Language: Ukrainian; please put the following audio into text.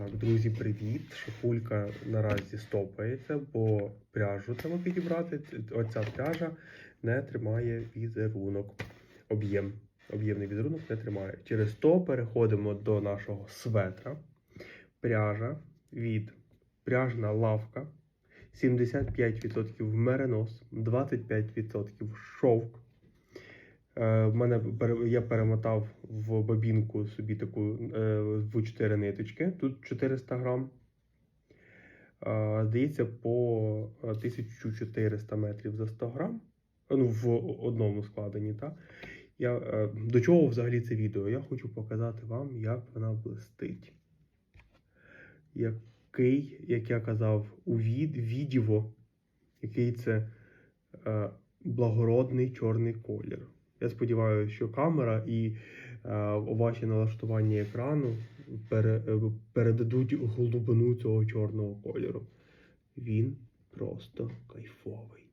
Так, друзі, привіт! Шапулька наразі стопається, бо пряжу треба підібрати. Оця пряжа не тримає візерунок. Об'єм. Об'ємний візерунок не тримає. Через то переходимо до нашого светра. Пряжа від пряжна лавка. 75% меринос, 25% шовк. Е, мене я перемотав в бобінку собі таку е, в 4 ниточки. Тут 400 грам. Е, Здається, по е, 1400 метрів за 100 грам. Ну, в одному складенні, так? Я, до чого взагалі це відео? Я хочу показати вам, як вона блистить. Який, як я казав, у від, відео, який це благородний чорний колір. Я сподіваюся, що камера і е, ваші налаштування екрану пере, е, передадуть глибину цього чорного кольору. Він просто кайфовий.